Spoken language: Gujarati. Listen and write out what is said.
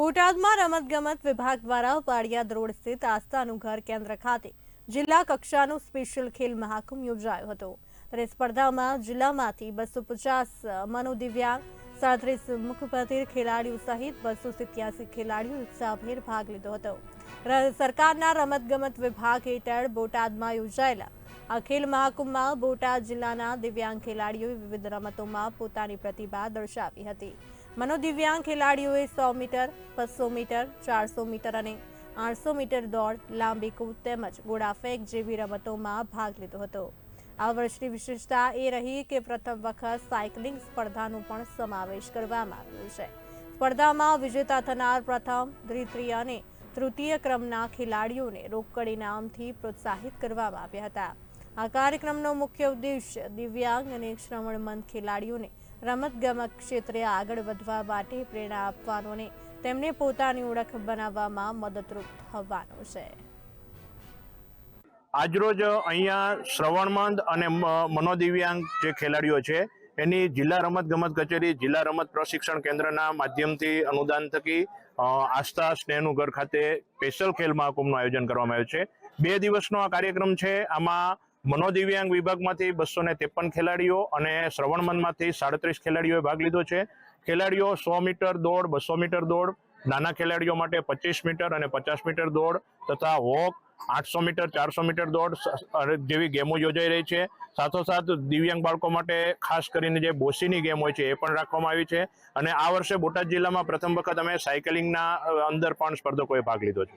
બોટાદમાં રમતગમત વિભાગ દ્વારા પાળિયાદ રોડ સ્થિત આસ્થાનું ઘર કેન્દ્ર ખાતે જિલ્લા કક્ષાનો સ્પેશિયલ ખેલ મહાકુંભ યોજાયો હતો. ત્યારે સ્પર્ધામાં જિલ્લામાંથી બસો પચાસ મનોદિવ્યાંગ સાડત્રીસ મુખપતિર ખેલાડીઓ સહિત બસો સિત્યાસી ખેલાડીઓ ઉત્સાહભેર ભાગ લીધો હતો. સરકારના રમતગમત વિભાગ હેઠળ બોટાદમાં યોજાયેલા આ ખેલ મહાકુંભમાં બોટાદ જિલ્લાના દિવ્યાંગ ખેલાડીઓએ વિવિધ રમતોમાં પોતાની પ્રતિભા દર્શાવી હતી. મનોદિવ્યાંગ ખેલાડીઓએ સો મીટર, બસો મીટર, ચારસો મીટર અને આઠસો મીટર દોડ, લાંબી કૂદ તેમજ ગોળાફેંક જેવી રમતોમાં ભાગ લીધો હતો. આ વર્ષની વિશેષતા એ રહી કે પ્રથમ વખત સાયકલિંગ સ્પર્ધાનો પણ સમાવેશ કરવામાં આવ્યો છે. સ્પર્ધામાં વિજેતા થનાર પ્રથમ, દ્વિતીય અને તૃતીય ક્રમના ખેલાડીઓને રોકડ ઇનામથી પ્રોત્સાહિત કરવામાં આવ્યા હતા. આ કાર્યક્રમનો મુખ્ય ઉદ્દેશ્ય દિવ્યાંગ અને શ્રવણમંદ ખેલાડીઓને રમતગમત ક્ષેત્રે આગળ વધવા માટે પ્રેરણા આપવાનો અને તેમને પોતાની ઓળખ બનાવવામાં મદદરૂપ થવાનો છે. આજરોજ અહીંયા શ્રવણમંદ અને મનોદિવ્યાંગ જે ખેલાડીઓ છે, એની જિલ્લા રમત ગમત કચેરી, જિલ્લા રમત પ્રશિક્ષણ કેન્દ્રના માધ્યમથી અનુદાન થકી આસ્થા સ્નેહનું ઘર ખાતે સ્પેશિયલ ખેલ મહાકુંભનું આયોજન કરવામાં આવ્યું છે. બે દિવસનો આ કાર્યક્રમ છે. આમાં મનોદિવ્યાંગ વિભાગમાંથી બસો ત્રેપન ખેલાડીઓ અને શ્રવણમનમાંથી સાડત્રીસ ખેલાડીઓએ ભાગ લીધો છે. ખેલાડીઓ સો મીટર દોડ, બસો મીટર દોડ, નાના ખેલાડીઓ માટે પચીસ મીટર અને પચાસ મીટર દોડ તથા વોક આઠસો મીટર, ચારસો મીટર દોડ જેવી ગેમો યોજાઈ રહી છે. સાથોસાથ દિવ્યાંગ બાળકો માટે ખાસ કરીને જે બોસીની ગેમ હોય છે એ પણ રાખવામાં આવી છે અને આ વર્ષે બોટાદ જિલ્લામાં પ્રથમ વખત અમે સાયકલિંગના અંદર પણ સ્પર્ધકોએ ભાગ લીધો છે.